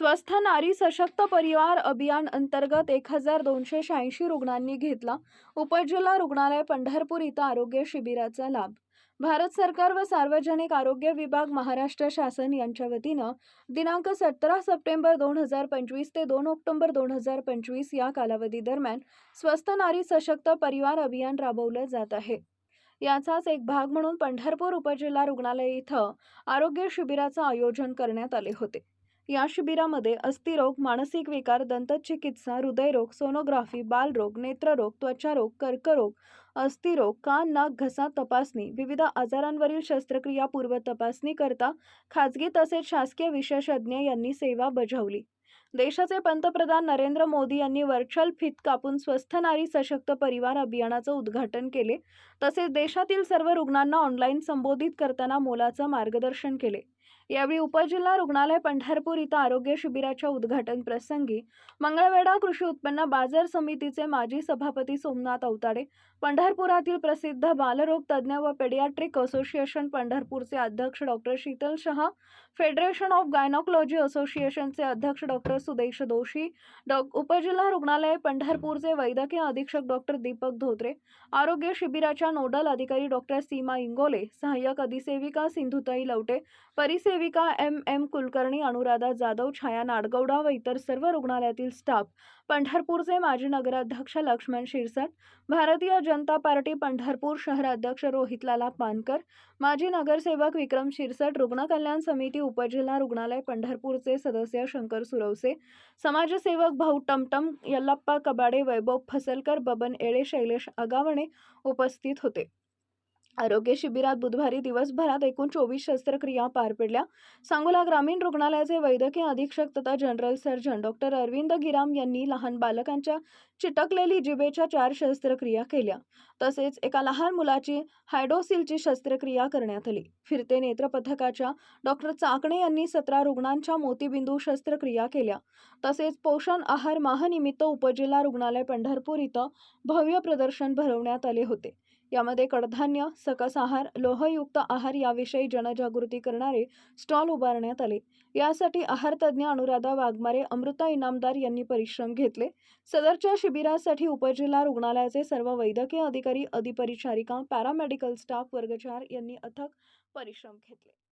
स्वस्थ नारी सशक्त परिवार अभियान अंतर्गत एक हजार दोनशे शहाऐंशी रुग्णांनी घेतला. उपजिल्हा रुग्णालय पंढरपूर इथं आरोग्य शिबिराचा लाभ. भारत सरकार व सार्वजनिक आरोग्य विभाग महाराष्ट्र शासन यांच्या वतीनं दिनांक सतरा सप्टेंबर दोन हजार पंचवीस ते दोन ऑक्टोबर दोन हजार पंचवीस या कालावधी दरम्यान स्वस्थ नारी सशक्त परिवार अभियान राबवलं जात आहे. याचाच एक भाग म्हणून पंढरपूर उपजिल्हा रुग्णालय इथं आरोग्य शिबिराचं आयोजन करण्यात आले होते. या शिबिरामध्ये अस्थिरोग मानसिक विकार दंतचिकित्सा हृदयरोग सोनोग्राफी बालरोग नेत्ररोग त्वचारोग कर्करोग अस्थिरोग कान नाक घसा तपासणी विविध आजारांवरील शस्त्रक्रिया पूर्व तपासणी करता खाजगी तसेच शासकीय विशेषज्ञ यांनी सेवा बजावली. देशाचे पंतप्रधान नरेंद्र मोदी यांनी व्हर्च्युअल फित कापून स्वस्थ नारी सशक्त परिवार अभियानाचं उद्घाटन केले. तसेच देशातील सर्व रुग्णांना ऑनलाईन संबोधित करताना मोलाचं मार्गदर्शन केले. यावेळी उपजिल्हा रुग्णालय पंढरपूर इथं आरोग्य शिबिराच्या उद्घाटन प्रसंगी मंगळवेढा कृषी उत्पन्न बाजार समितीचे माजी सभापती सोमनाथ अवताडे पंढरपुरातील प्रसिद्ध बालरोग तज्ज्ञ व पेडियाट्रिक असोसिएशन पंढरपूरचे अध्यक्ष doctor Sheetal Shah federation of gynaecology असोसिएशनचे अध्यक्ष डॉक्टर सुदेश दोशी डॉ. उपजिल्हा रुग्णालय पंढरपूरचे वैद्यकीय अधीक्षक डॉक्टर दीपक धोत्रे आरोग्य शिबिराच्या नोडल अधिकारी डॉक्टर सीमा इंगोले सहाय्यक अधिसेविका सिंधुताई लवटे परिसेविका एम. एम. कुलकर्णी अनुराधा जाधव छाया नाडगौडा व इतर सर्व रुग्णालयातील स्टाफ पंढरपूरचे माजी नगराध्यक्ष लक्ष्मण शिरसाट भारतीय जनता पार्टी पंढरपूर शहराध्यक्ष रोहितलाला पानकर माजी नगरसेवक विक्रम शिरसट रुग्ण कल्याण समिती उपजिल्हा रुग्णालय पंढरपूरचे सदस्य शंकर सुरवसे समाजसेवक भाऊ टमटम यल्लाप्पा कबाडे वैभव फसलकर बबन एळे शैलेश अगावणे उपस्थित होते. आरोग्य शिबिरात बुधवारी दिवसभरात एकूण चोवीस शस्त्रक्रिया पार पडल्या. सांगोला ग्रामीण रुग्णालयाचे वैद्यकीय अधीक्षक तथा general surgeon doctor Arvind Giram यांनी लहान बालकांच्या चिटकलेली जिभेच्या चार शस्त्रक्रिया केल्या. तसेच एका लहान मुलाची हायडोसिलची शस्त्रक्रिया करण्यात आली. फिरते नेत्र पथकाच्या डॉक्टर चाकणे यांनी सतरा रुग्णांच्या मोतीबिंदू शस्त्रक्रिया केल्या. तसेच पोषण आहार महानिमित्त उपजिल्हा रुग्णालय पंढरपूर इथं भव्य प्रदर्शन भरवण्यात आले होते. यामध्ये कडधान्य सकस आहार लोहयुक्त आहार याविषयी जनजागृती करणारे स्टॉल उभारण्यात आले. यासाठी आहार तज्ज्ञ अनुराधा वाघमारे अमृता इनामदार यांनी परिश्रम घेतले. सदरच्या शिबिरासाठी उपजिल्हा रुग्णालयाचे सर्व वैद्यकीय अधिकारी अधिपरिचारिका पॅरामेडिकल स्टाफ वर्गचार यांनी अथक परिश्रम घेतले.